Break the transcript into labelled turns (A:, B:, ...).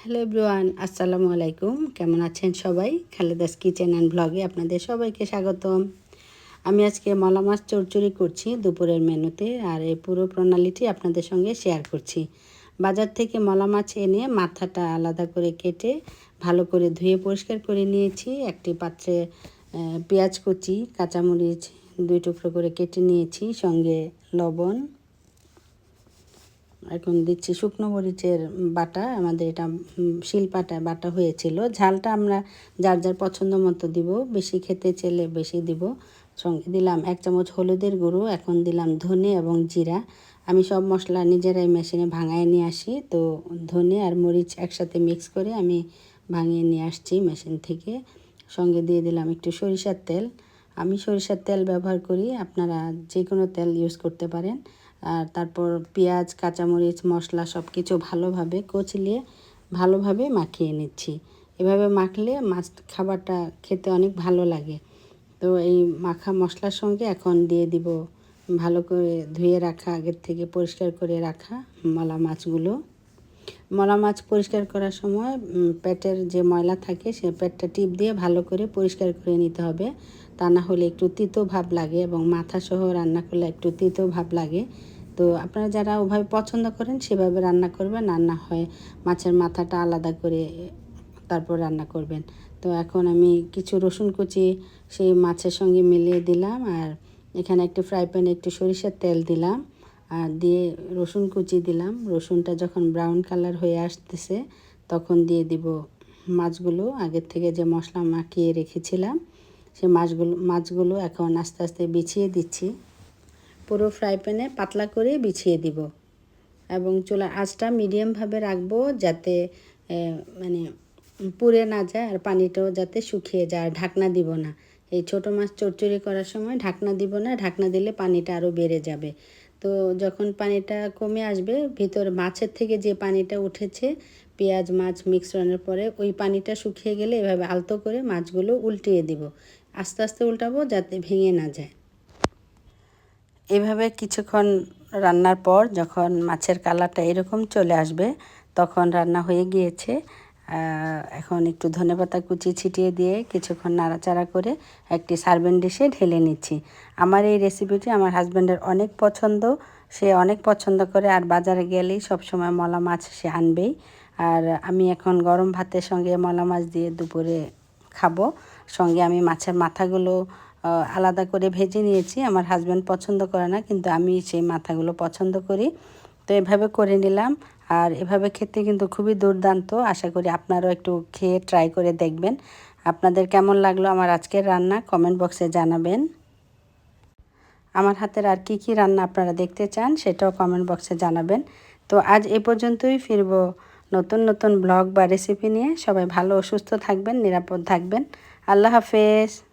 A: Hello everyone, আসসালামু আলাইকুম। কেমন আছেন সবাই? খালেদাস কিচেন অ্যান্ড ব্লগে আপনাদের সবাইকে স্বাগতম। আমি আজকে মলা মাছ চড়চড়ি করছি দুপুরের মেনুতে আর এই পুরো প্রণালীটি আপনাদের সঙ্গে শেয়ার করছি। বাজার থেকে মলা মাছ এনে মাথাটা আলাদা করে কেটে ভালো করে ধুয়ে পরিষ্কার করে নিয়েছি। একটি পাত্রে পেঁয়াজ কুচি, কাঁচামরিচ দুই টুকরো করে কেটে নিয়েছি। সঙ্গে লবণ এখন দিচ্ছি শুকনো মরিচের বাটা, আমাদের এটা শিলপাটা বাটা হয়েছিল। ঝালটা আমরা যার যার পছন্দ মতো দিব, বেশি খেতে চেলে বেশি দিব। সঙ্গে দিলাম এক চামচ হলুদের গুঁড়ো, এখন দিলাম ধনে এবং জিরা। আমি সব মশলা নিজেরাই মেশিনে ভাঙায় নিয়ে আসি, তো ধনে আর মরিচ একসাথে মিক্স করে আমি ভাঙিয়ে নিয়ে আসছি মেশিন থেকে। সঙ্গে দিয়ে দিলাম একটু সরিষার তেল। আমি সরিষার তেল ব্যবহার করি, আপনারা যে কোনো তেল ইউজ করতে পারেন। আর তারপর পেঁয়াজ, কাঁচামরিচ, মশলা সব কিছু ভালোভাবে কচলিয়ে ভালোভাবে মাখিয়ে নিচ্ছি। এভাবে মাখলে মাছ খাবারটা খেতে অনেক ভালো লাগে। তো এই মাখা মশলার সঙ্গে এখন দিয়ে দিব ভালো করে ধুয়ে রাখা, আগের থেকে পরিষ্কার করে রাখা মলা মাছগুলো। মলা মাছ পরিষ্কার করার সময় পেটের যে ময়লা থাকে সে পেটটা টিপ দিয়ে ভালো করে পরিষ্কার করে নিতে হবে। তা না হলে একটু তিতো ভাব লাগে এবং মাথা সহ রান্না করলে একটু তিতো ভাব লাগে। তো আপনারা যারা ওভাবে পছন্দ করেন সেভাবে রান্না করবেন রান্না হয় মাছের মাথাটা আলাদা করে তারপর রান্না করবেন। তো এখন আমি কিছু রসুন কুচি সেই মাছের সঙ্গে মিলিয়ে দিলাম আর এখানে একটু ফ্রাই প্যানে একটু সরিষার তেল দিলাম আর দিয়ে রসুন কুচি দিলাম। রসুনটা যখন ব্রাউন কালার হয়ে আসতেছে তখন দিয়ে দিব মাছগুলো। আগের থেকে যে মশলা মাখিয়ে রেখেছিলাম সে মাছগুলো মাছগুলো এখন আস্তে আস্তে বিছিয়ে দিচ্ছি। পুরো ফ্রাই প্যানে পাতলা করে বিছিয়ে দিব এবং চুলা, আঁচটা মিডিয়ামভাবে রাখব যাতে মানে পুড়ে না যায় আর পানিটাও যাতে শুকিয়ে যায় আর ঢাকনা দিব না। এই ছোটো মাছ চচ্চড়ি করার সময় ঢাকনা দিব না, ঢাকনা দিলে পানিটা আরও বেড়ে যাবে। তো যখন পানিটা কমে আসবে, ভিতর মাছের থেকে যে পানিটা উঠেছে, পেঁয়াজ মাছ মিক্সরনের পরে ওই পানিটা শুকিয়ে গেলে এভাবে আলতো করে মাছগুলো উল্টিয়ে দিব। আস্তে আস্তে উল্টাবো যাতে ভেঙে না যায়। এভাবে কিছুক্ষণ রান্নার পর যখন মাছের কালারটা এরকম চলে আসবে, তখন রান্না হয়ে গিয়েছে। এখন একটু ধনেপাতা কুচি ছিটিয়ে দিয়ে কিছুক্ষণ নাড়াচাড়া করে একটি সার্ভেন ডিশে ঢেলে নিচ্ছি। আমার এই রেসিপিটি আমার হাজব্যান্ডের অনেক পছন্দ, সে অনেক পছন্দ করে আর বাজারে গেলেই সবসময় মলা মাছ সে আনবেই। আর আমি এখন গরম ভাতের সঙ্গে মলা মাছ দিয়ে দুপুরে খাব। সঙ্গে আমি মাছের মাথাগুলো আলাদা করে ভেজে নিয়েছি। আমার হাজব্যান্ড পছন্দ করে না, কিন্তু আমি সেই মাথাগুলো পছন্দ করি। তো এভাবে করে নিলাম। আর এভাবে খেতে কিন্তু খুবই দুর্দান্ত। আশা করি আপনারাও একটু খেয়ে ট্রাই করে দেখবেন। আপনাদের কেমন লাগল আমার আজকের রান্না? কমেন্ট বক্সে জানাবেন। আমার হাতের আর কি কি রান্না আপনারা দেখতে চান সেটাও কমেন্ট বক্সে জানাবেন। তো আজ এ পর্যন্তই ফিরব নতুন নতুন ব্লগ বা রেসিপি নিয়ে। সবাই ভালো সুস্থ থাকবেন, নিরাপদ থাকবেন। আল্লাহ হাফেজ।